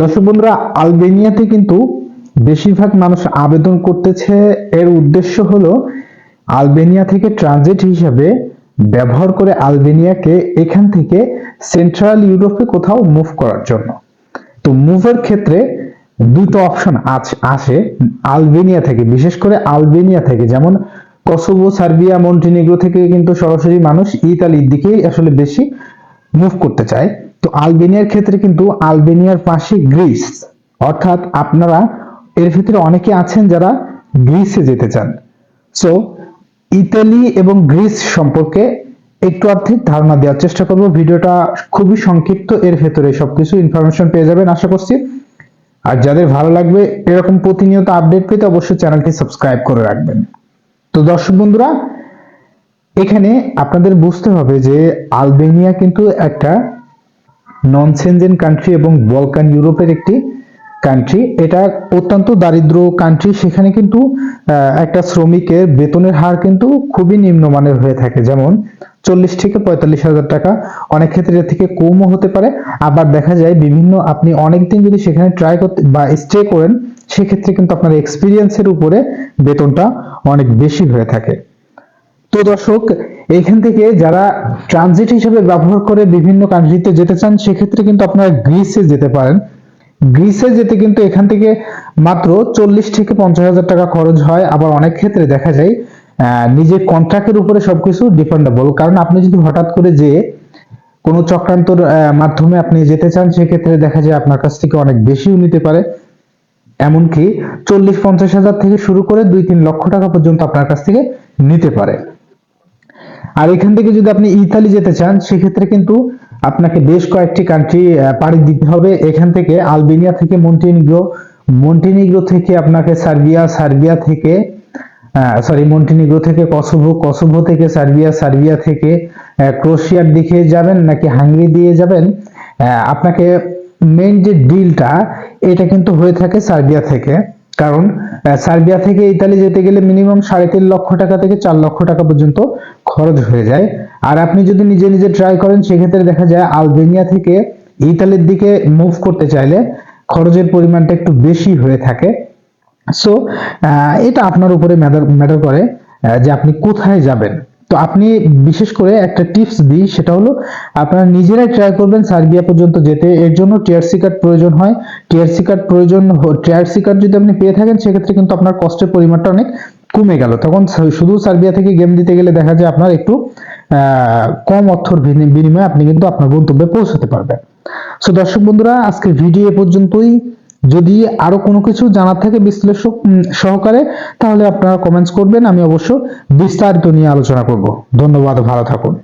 দর্শক বন্ধুরা, আলবেনিয়াতে কিন্তু বেশিরভাগ মানুষ আবেদন করতেছে। এর উদ্দেশ্য হলো আলবেনিয়া থেকে ট্রানজিট হিসাবে ব্যবহার করে আলবেনিয়াকে এখান থেকে সেন্ট্রাল ইউরোপে কোথাও মুভ করার জন্য। তো মুভের ক্ষেত্রে দুটো অপশন আসে আলবেনিয়া থেকে। বিশেষ করে আলবেনিয়া থেকে, যেমন কসোভো, সার্বিয়া, মন্টিনিগ্রো থেকে কিন্তু সরাসরি মানুষ ইতালির দিকেই আসলে বেশি মুভ করতে চায়। আলবেনিয়ার ক্ষেত্রে কিন্তু আলবেনিয়ার পাশে গ্রিস। অর্থাৎ আপনারা এর ভিতরে অনেকে আছেন যারা গ্রিসে যেতে চান। সো ইতালি এবং গ্রিস সম্পর্কে একটু আর্থিক ধারণা দেওয়ার চেষ্টা করব। ভিডিওটা খুবই সংক্ষিপ্ত, এর ভেতরে সবকিছু ইনফরমেশন পেয়ে যাবেন, আশা করছি। আর যাদের ভালো লাগবে এরকম প্রতিনিয়ত আপডেট পেতে অবশ্যই চ্যানেলটি সাবস্ক্রাইব করে রাখবেন। তো দর্শক বন্ধুরা, এখানে আপনাদের বুঝতে হবে যে আলবেনিয়া কিন্তু একটা নন সেনজেন কান্ট্রি এবং বলকান ইউরোপের একটি কান্ট্রি এটা অত্যন্ত দারিদ্র কান্ট্রি সেখানে কিন্তু একটা শ্রমিকের বেতনের হার কিন্তু খুবই নিম্নমানের হয়ে থাকে। যেমন চল্লিশ থেকে পঁয়তাল্লিশ হাজার টাকা। অনেক ক্ষেত্রে এর থেকে কমও হতে পারে। আবার দেখা যায় বিভিন্ন, আপনি অনেকদিন যদি সেখানে ট্রাই করতে বা স্টে করেন, সেক্ষেত্রে কিন্তু আপনার এক্সপিরিয়েন্সের উপরে বেতনটা অনেক বেশি হয়ে থাকে। তো দর্শক, এইখান থেকে যারা ট্রানজিট হিসেবে ব্যবহার করে বিভিন্ন কান্ট্রিতে যেতে চান, সেক্ষেত্রে কিন্তু আপনারা গ্রিসে যেতে পারেন। গ্রিসে যেতে কিন্তু এখান থেকে মাত্র চল্লিশ থেকে পঞ্চাশ হাজার টাকা খরচ হয়। আবার অনেক ক্ষেত্রে দেখা যায় নিজের কন্ট্রাক্টের উপরে সবকিছু ডিপেন্ডেবল কারণ আপনি যদি হঠাৎ করে যে কোনো চক্রান্তর মাধ্যমে আপনি যেতে চান, সেক্ষেত্রে দেখা যায় আপনার কাছ থেকে অনেক বেশিও নিতে পারে। এমনকি চল্লিশ পঞ্চাশ হাজার থেকে শুরু করে দুই তিন লক্ষ টাকা পর্যন্ত আপনার কাছ থেকে নিতে পারে। আর এখান থেকে যদি আপনি ইতালি যেতে চান, সেক্ষেত্রে কিন্তু আপনাকে বেশ কয়েকটি কান্ট্রি পাড়ি দিতে হবে। এখান থেকে আলবেনিয়া থেকে মন্টিনিগ্রো মন্টিনিগ্রো থেকে আপনাকে সার্বিয়া সার্বিয়া থেকে সরি মন্টিনিগ্রো থেকে কসোভো কসোভো থেকে সার্বিয়া সার্বিয়া থেকে ক্রোশিয়ার দিকে যাবেন নাকি হাঙ্গেরি দিয়ে যাবেন? আপনাকে মেইন যে ডিলটা এটা কিন্তু হয়ে থাকে সার্বিয়া থেকে। কারণ সার্বিয়া থেকে ইতালি যেতে গেলে মিনিমাম সাড়ে তিন লক্ষ টাকা থেকে চার লক্ষ টাকা পর্যন্ত খরচ হয়ে যায়। আর আপনি যদি নিজে নিজে ট্রাই করেন, সেক্ষেত্রে দেখা যায় আলবেনিয়া থেকে ইতালির দিকে মুভ করতে চাইলে খরচের পরিমাণটা একটু বেশি হয়ে থাকে। সো এটা আপনার উপরে ম্যাটার করে যে আপনি কোথায় যাবেন। তো আপনি বিশেষ করে একটা টিপস দিই, সেটা হলো আপনারা নিজেরাই ট্রাই করবেন সার্বিয়া পর্যন্ত যেতে। এর জন্য টিআরসি কার্ড প্রয়োজন হয়। টিআরসি কার্ড প্রয়োজন টিআরসি কার্ড যদি আপনি পেয়ে থাকেন, সেক্ষেত্রে কিন্তু আপনার কষ্টের পরিমাণটা অনেক কমে গেল। তখন শুধু সার্বিয়া থেকে গেম দিতে গেলে দেখা যায় আপনার একটু কম অর্থর বিনিময়ে আপনি কিন্তু আপনার গন্তব্যে পৌঁছাতে পারবেন। সো দর্শক বন্ধুরা, আজকের ভিডিও এ পর্যন্তই। যদি আরও কোনো কিছু জানার থাকে বিশ্লেষক সহকারে, তাহলে আপনারা কমেন্টস করবেন, আমি অবশ্য বিস্তারিত নিয়ে আলোচনা করব। ধন্যবাদ, ভালো থাকুন।